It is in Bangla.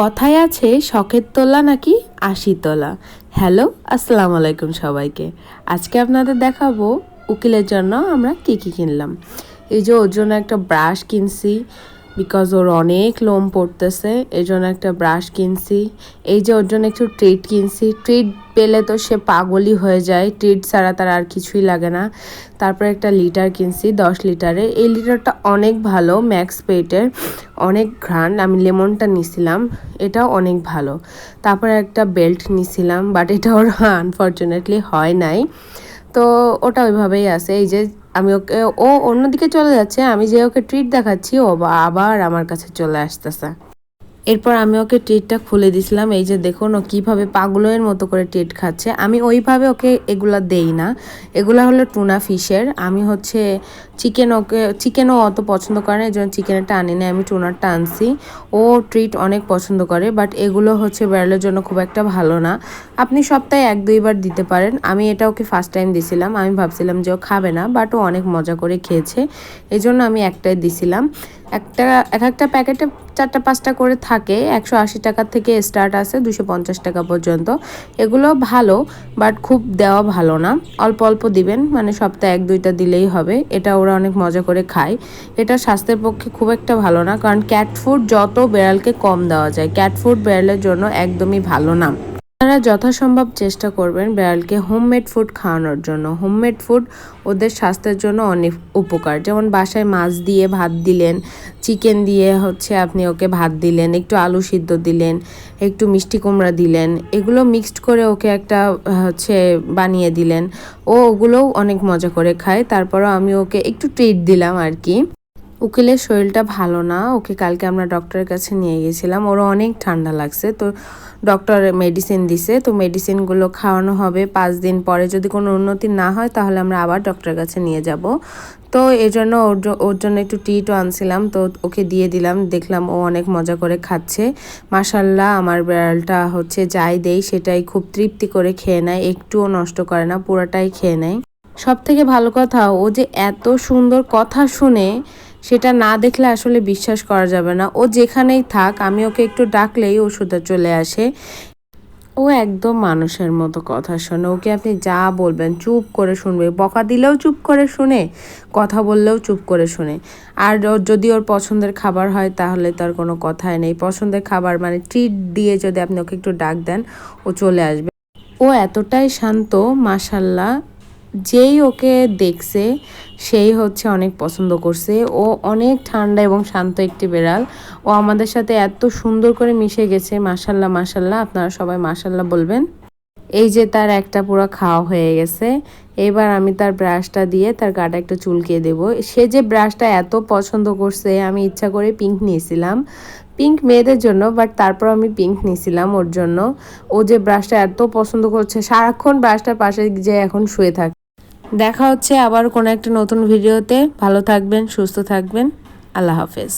কথায় আছে, শখের তোলা নাকি আশি তোলা। হ্যালো আসসালামু আলাইকুম সবাইকে। আজকে আপনাদের দেখাবো উকিলের জন্য আমরা কী কী কিনলাম। এই যে ওর জন্য একটা ব্রাশ কিনছি বিকজ ওর অনেক লোম পড়তেছে এই জন্য একটা ব্রাশ কিনছি। এই যে ওর জন্য একটু ট্রিট কিনছি ট্রিট পেলে তো সে পাগলই হয়ে যায় ট্রিট ছাড়া তার আর কিছুই লাগে না। তারপরে একটা লিটার কিনছি, দশ লিটারের এই লিটারটা অনেক ভালো ম্যাক্স পেটের অনেক ঘ্রাণ আমি লেমনটা নিছিলাম, এটাও অনেক ভালো। তারপরে একটা বেল্ট নিছিলাম বাট এটা ওর আনফর্চুনেটলি হয় নাই। তো ওটা ওইভাবেই আছে। এই যে আমি ওকে, ও অন্যদিকে চলে যাচ্ছে, আমি যে ওকে ট্রিট দেখাচ্ছি, ও আবার আমার কাছে চলে আসতেছে। এরপর আমি ওকে ট্রিটটা খুলে দিছিলাম। এই যে দেখুন, ও কীভাবে পাগলের মতো করে ট্রিট খাচ্ছে। আমি ওইভাবে ওকে এগুলা দেই না। এগুলা হলো টুনা ফিশের। আমি হচ্ছে চিকেন ওকে চিকেনও অত পছন্দ করে না, এই জন্য চিকেনটা আনি না আমি টুনারটা আনছি। ও ট্রিট অনেক পছন্দ করে বাট এগুলো হচ্ছে বেড়ালের জন্য খুব একটা ভালো না। আপনি সপ্তাহে এক দুইবার দিতে পারেন। আমি এটা ওকে ফার্স্ট টাইম দিছিলাম। আমি ভাবছিলাম যে ও খাবে না বাট ও অনেক মজা করে খেয়েছে। এই জন্য আমি একটাই দিছিলাম। একটা, এক একটা প্যাকেটে চারটা, পাঁচটা করে থাকে একশো আশি টাকার থেকে স্টার্ট আছে, দুশো পঞ্চাশ টাকা পর্যন্ত। এগুলো ভালো বাট খুব দেওয়া ভালো না। অল্প অল্প দিবেন মানে সপ্তাহে এক, দুইটা দিলেই হবে। এটা ওরা অনেক মজা করে খায়। এটা স্বাস্থ্যের পক্ষে খুব একটা ভালো না, কারণ ক্যাট ফুড যত বেড়ালকে কম দেওয়া যায় ক্যাট ফুড বেড়ালের জন্য একদমই ভালো না। আপনারা যথাসম্ভব চেষ্টা করবেন বিড়ালকে হোমমেড ফুড খাওয়ানোর জন্য। হোমমেড ফুড ওদের স্বাস্থ্যের জন্য অনেক উপকার। যেমন বাসায় মাছ দিয়ে ভাত দিলেন, চিকেন দিয়ে হচ্ছে আপনি ওকে ভাত দিলেন, একটু আলু সিদ্ধ দিলেন, একটু মিষ্টি কুমড়া দিলেন, এগুলো মিক্সড করে ওকে একটা হচ্ছে বানিয়ে দিলেন। ও ওগুলোও অনেক মজা করে খায়। তারপরও আমি ওকে একটু ট্রিট দিলাম আর কি। উকিলের শরীরটা ভালো না, ওকে কালকে আমরা ডক্টরের কাছে নিয়ে গেছিলাম ওর অনেক ঠান্ডা লাগছে, তো ডক্টর মেডিসিন দিছে, তো মেডিসিনগুলো খাওয়ানো হবে, পাঁচ দিন পরে যদি কোনো উন্নতি না হয় তাহলে আমরা আবার ডক্টরের কাছে নিয়ে যাব। তো এই জন্য ওর ওর জন্য একটু টিটও আনছিলাম, তো ওকে দিয়ে দিলাম, দেখলাম ও অনেক মজা করে খাচ্ছে। মাসাল্লাহ আমার বিড়ালটা হচ্ছে যাই দেই, সেটাই খুব তৃপ্তি করে খেয়ে নেয়, একটুও নষ্ট করে না, পুরোটাই খেয়ে নেয়। সব থেকে ভালো কথা, ও যে এত সুন্দর কথা শুনে সেটা না দেখলে আসলে বিশ্বাস করা যাবে না। ও যেখানেই থাক, আমি ওকে একটু ডাকলেই ও চলে আসে। ও একদম মানুষের মতো কথা শোনে। ওকে আপনি যা বলবেন চুপ করে শুনবে। বকা দিলেও চুপ করে শুনে, কথা বললেও চুপ করে শুনে। আর যদি ওর পছন্দের খাবার হয়, তাহলে তার কোনো কথাই নেই। পছন্দের খাবার মানে ট্রিট দিয়ে যদি আপনি ওকে একটু ডাক দেন, ও চলে আসবে। ও এতটাই শান্ত মাসাল্লাহ যেই ওকে দেখছে, সেই হচ্ছে অনেক পছন্দ করছে। ও অনেক ঠান্ডা এবং শান্ত একটি বেড়াল। ও আমাদের সাথে এত সুন্দর করে মিশে গেছে। মাসাল্লাহ মাসাল্লাহ আপনারা সবাই মাসাল্লাহ বলবেন। এই যে তার একটা পুরো খাওয়া হয়ে গেছে। এবার আমি তার ব্রাশটা দিয়ে তার গাটা একটু চুলকিয়ে দেব। সে যে ব্রাশটা এত পছন্দ করছে, আমি ইচ্ছা করে পিঙ্ক নিয়েছিলাম। পিঙ্ক মেয়েদের জন্য, বাট তারপর আমি পিঙ্ক নিয়েছিলাম ওর জন্য। ও যে ব্রাশটা এত পছন্দ করছে, সারাক্ষণ ব্রাশটার পাশে যে এখন শুয়ে থাকে। দেখা হচ্ছে আবার কোনো একটা নতুন ভিডিওতে। ভালো থাকবেন সুস্থ থাকবেন। আল্লাহ হাফেজ।